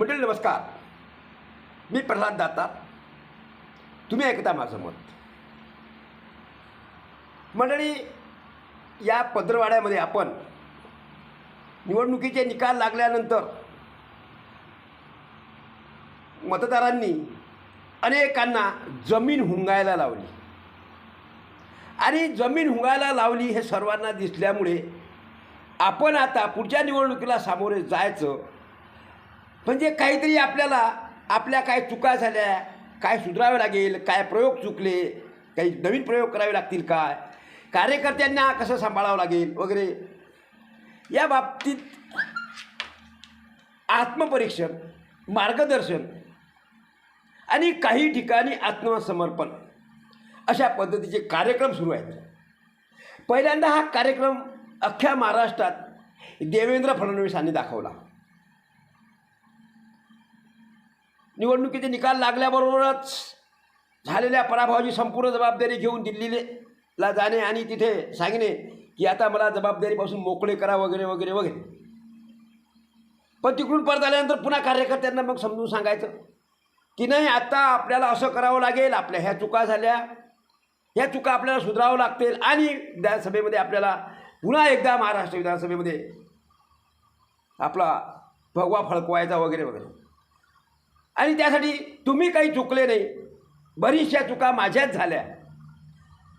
मंडळी नमस्कार. मी प्रल्हाद दाता. तुम्ही ऐकता माझं मत. मंडळी या पदरवाड्यामध्ये आपण निवडणुकीचे निकाल लागल्यानंतर मतदारांनी अनेकांना जमीन हुंगायला लावली. आणि जमीन हुंगायला लावली हे सर्वांना दिसल्यामुळे आपण आता पुढच्या निवडणुकीला सामोरे जायचं म्हणजे काहीतरी आपल्याला आपल्या काय चुका झाल्या काय सुधारावे लागेल काय प्रयोग चुकले काही नवीन प्रयोग करावे लागतील काय कार्यकर्त्यांना कसं सांभाळावं लागेल वगैरे? या बाबतीत आत्मपरीक्षण मार्गदर्शन आणि काही ठिकाणी आत्मसमर्पण अशा पद्धतीचे कार्यक्रम सुरू आहेत. पहिल्यांदा हा कार्यक्रम अख्ख्या महाराष्ट्रात देवेंद्र फडणवीसांनी दाखवला. निवडणुकीचे निकाल लागल्याबरोबरच झालेल्या पराभवाची संपूर्ण जबाबदारी घेऊन दिल्लीला जाणे आणि तिथे सांगणे की आता मला जबाबदारीपासून मोकळे करा वगैरे वगैरे वगैरे. पण तिकडून परत आल्यानंतर पुन्हा कार्यकर्त्यांना मग समजून सांगायचं की नाही आता आपल्याला असं करावं लागेल आपल्या ह्या चुका झाल्या ह्या चुका आपल्याला सुधारावं लागतील आणि विधानसभेमध्ये आपल्याला पुन्हा एकदा महाराष्ट्र विधानसभेमध्ये आपला भगवा फळकवायचा वगैरे वगैरे. आणि त्यासाठी तुम्ही काही चुकले नाही. बरीचशा चुका माझ्याच झाल्या.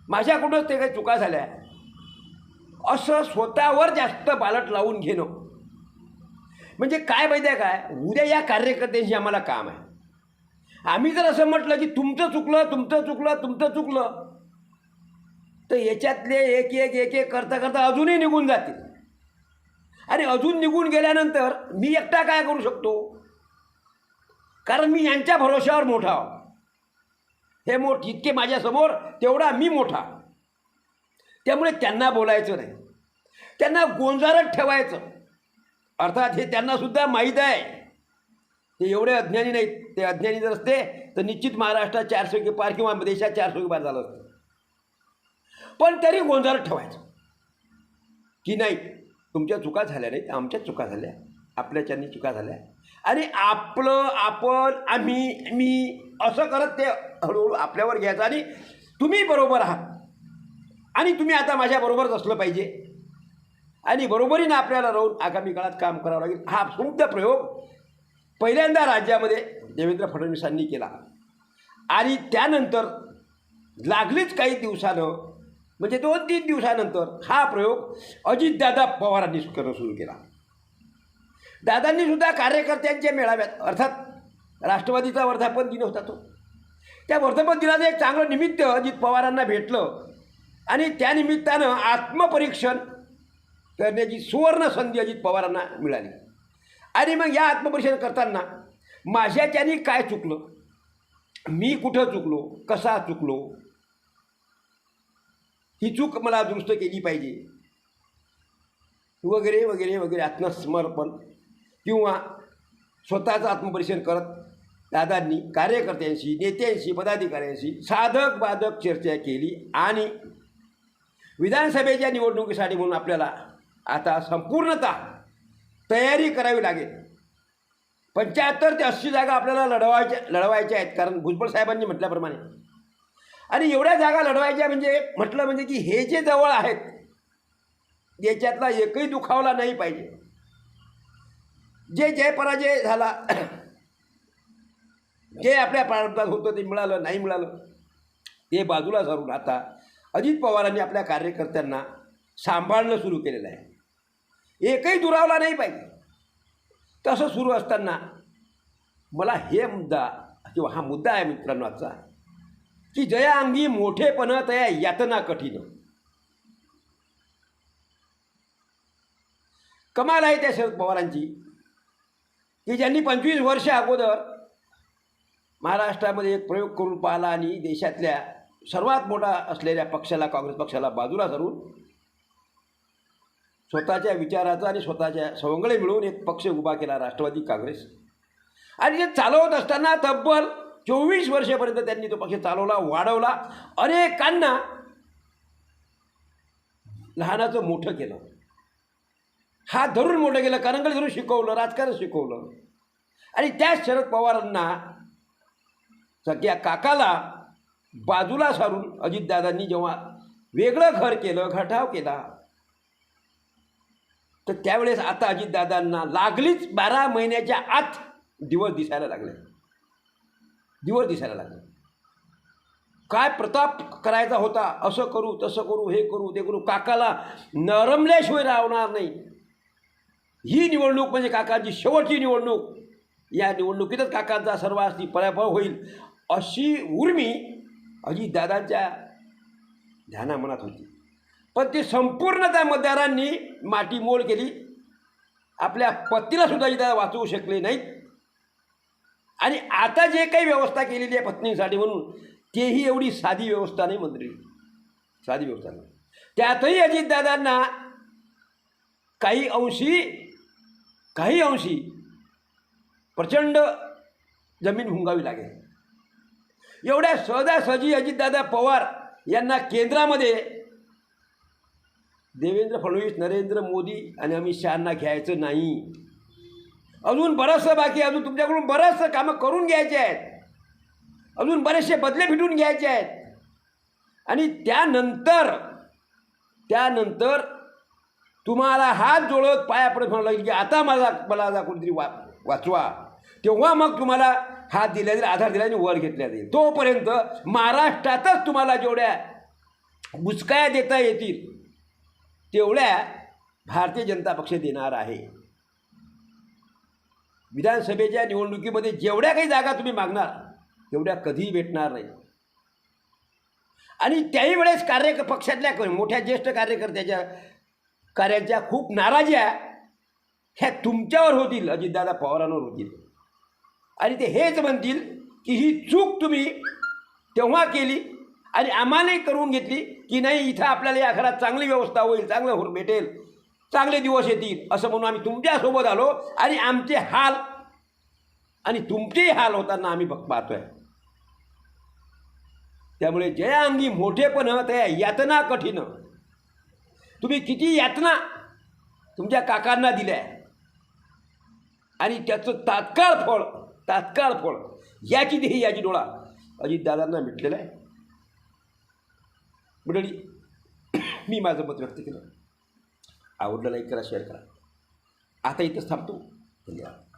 माझ्याकडूनच ते काही चुका झाल्या. असं स्वतःवर जास्त बालट लावून घेणं. म्हणजे काय माहिती आहे काय? उद्या या कार्यकर्त्यांशी आम्हाला काम आहे. आम्ही जर असं म्हटलं की तुमचं चुकलं तुमचं चुकलं तुमचं चुकलं तर याच्यातले एक एक एक एक करता करता अजूनही निघून जातील. आणि अजून निघून गेल्यानंतर मी एकटा काय करू शकतो? कारण मी यांच्या भरोश्यावर मोठा हे मोठ इतके माझ्यासमोर तेवढा मी मोठा. त्यामुळे त्यांना बोलायचं नाही. त्यांना गोंजारत ठेवायचं. अर्थात हे त्यांनासुद्धा माहीत आहे. ते एवढे अज्ञानी नाहीत. ते अज्ञानी जर असते तर निश्चित महाराष्ट्रात चारशे के पार किंवा देशात चारशे के पार झालं असतं. पण तरी गोंजारत ठेवायचं. की नाही तुमच्या चुका झाल्या नाहीत. आमच्या चुका झाल्या. आपल्याच्यानी चुका झाल्या. आणि आपलं आपण आम्ही मी असं करत ते हळूहळू आपल्यावर घ्यायचं आणि तुम्ही बरोबर आहात. आणि तुम्ही आता माझ्याबरोबरच असलं पाहिजे. आणि बरोबरीनं आपल्याला राहून आगामी काळात काम करावं लागेल. हा सुद्धा प्रयोग पहिल्यांदा राज्यामध्ये देवेंद्र फडणवीसांनी केला. आणि त्यानंतर लागलीच काही दिवसानं म्हणजे दोन तीन दिवसानंतर हा प्रयोग अजितदादा पवारांनी करणं सुरू केला. दादांनी सुद्धा कार्यकर्त्यांच्या मेळाव्यात अर्थात राष्ट्रवादीचा वर्धापन दिन होता तो. त्या वर्धापन दिनाचं एक चांगलं निमित्त अजित पवारांना भेटलं आणि त्या निमित्तानं आत्मपरीक्षण करण्याची सुवर्ण संधी अजित पवारांना मिळाली. आणि मग या आत्मपरीक्षण करताना माझ्याच्यानी काय चुकलं? मी कुठं चुकलो? कसा चुकलो? ही चूक मला दुरुस्त केली पाहिजे. वगैरे वगैरे वगैरे आत्मसमर्पण किंवा स्वतःचं आत्मपरीक्षण करत दादांनी कार्यकर्त्यांशी नेत्यांशी पदाधिकाऱ्यांशी साधक बाधक चर्चा केली आणि विधानसभेच्या निवडणुकीसाठी म्हणून आपल्याला आता संपूर्णतः तयारी करावी लागेल. पंच्याहत्तर ते अस्सी जागा आपल्याला लढवायच्या लढवायच्या आहेत कारण भुजबळ साहेबांनी म्हटल्याप्रमाणे. आणि एवढ्या जागा लढवायच्या म्हणजे म्हटलं म्हणजे की हे जे जवळ आहेत याच्यातला एकही दुखावला नाही पाहिजे. जे जय पराजय झाला जे आपल्या प्रारंभात होतं ते मिळालं नाही मिळालं ते बाजूला सारून आता अजित पवारांनी आपल्या कार्यकर्त्यांना सांभाळणं सुरू केलेलं आहे. एकही दुरावला नाही पाहिजे. तसं सुरू असताना मला हे मुद्दा किंवा हा मुद्दा आहे मित्रांनो आजचा की जया अंगी मोठेपण तया यातना कठीण. कमाल आहे त्या शरद पवारांची. की ज्यांनी पंचवीस वर्ष अगोदर महाराष्ट्रामध्ये एक प्रयोग करून पाहिला आणि देशातल्या सर्वात मोठा असलेल्या पक्षाला काँग्रेस पक्षाला बाजूला धरून स्वतःच्या विचाराचा आणि स्वतःच्या सवंगळे मिळवून एक पक्ष उभा केला राष्ट्रवादी काँग्रेस. आणि ते चालवत असताना तब्बल चोवीस वर्षापर्यंत त्यांनी तो पक्ष चालवला वाढवला. अनेकांना लहानाचं मोठं केलं. हा धरून मोठं गेलं करंगळ धरून शिकवलं राजकारण शिकवलं. आणि त्याच शरद पवारांना सगळ्या काकाला बाजूला सारून अजितदादांनी जेव्हा वेगळं घर केलं घटाव केला तर त्यावेळेस आता अजितदादांना लागलीच बारा महिन्याच्या आत दिवस दिसायला लागले. दिवस दिसायला लागले. काय प्रताप करायचा होता? असं करू तसं करू हे करू ते करू. काकाला नरमल्याशिवाय राहणार नाही. ही निवडणूक म्हणजे काकांची शेवटची निवडणूक. या निवडणुकीतच काकांचा सर्वांची पराभव होईल अशी उर्मी अजितदादांच्या ध्यानामनात होती. पण ती संपूर्ण त्या मतदारांनी मातीमोल केली. आपल्या पत्नीला सुद्धा वाचवू शकले नाहीत. आणि आता जे काही व्यवस्था केलेली आहे पत्नीसाठी म्हणून तेही एवढी साधी व्यवस्था नाही मंत्री. साधी व्यवस्था नाही. त्यातही अजितदादांना काही अंशी काही अंशी प्रचंड जमीन हुंगावी लागेल. एवढ्या सहजासहजी अजितदादा पवार यांना केंद्रामध्ये देवेंद्र फडणवीस नरेंद्र मोदी आणि अमित शहाना घ्यायचं नाही. अजून बरंचसं बाकी अजून तुमच्याकडून बरंचसं कामं करून घ्यायचे आहेत. अजून बरेचसे बदले फिटून घ्यायचे आहेत. आणि त्यानंतर त्यानंतर तुम्हाला हात जोडत पायापर्यंत पडत म्हणावं लागेल की आता माझा मला आता कोणीतरी वा वाचवा. तेव्हा मग तुम्हाला हात दिला जाईल आधार दिला आणि वर घेतला जाईल. तोपर्यंत महाराष्ट्रातच तुम्हाला जेवढ्या बुचकाया देता येतील तेवढ्या भारतीय जनता पक्ष देणार आहे. विधानसभेच्या निवडणुकीमध्ये जेवढ्या काही जागा तुम्ही मागणार तेवढ्या कधीही भेटणार नाही. आणि त्याही वेळेस कार्य पक्षातल्या मोठ्या ज्येष्ठ कार्यकर्त्याच्या कार्याच्या खूप नाराज्या ह्या तुमच्यावर होतील अजितदादा पवारांवर होतील. आणि ते हेच म्हणतील की ही चूक तुम्ही तेव्हा केली आणि आम्हालाही करून घेतली की नाही इथं आपल्याला या घरात चांगली व्यवस्था होईल चांगलं हो भेटेल चांगले दिवस येतील असं म्हणून आम्ही तुमच्यासोबत आलो आणि आमचे हाल आणि तुमचेही हाल होताना आम्ही बघ पाहतोय. त्यामुळे जया अंगी मोठेपण त्या यातना कठीण. तुम्ही किती यातना तुमच्या काकांना दिल्या? आणि त्याचं तात्काळ फळ तात्काळ फळ याची देही याची डोळा अजितदादांना मिटलेला आहे. मंडळी मी माझं मत व्यक्त केलं. आवडलं लाईक करा शेअर करा. आता इथंच थांबतो. धन्यवाद.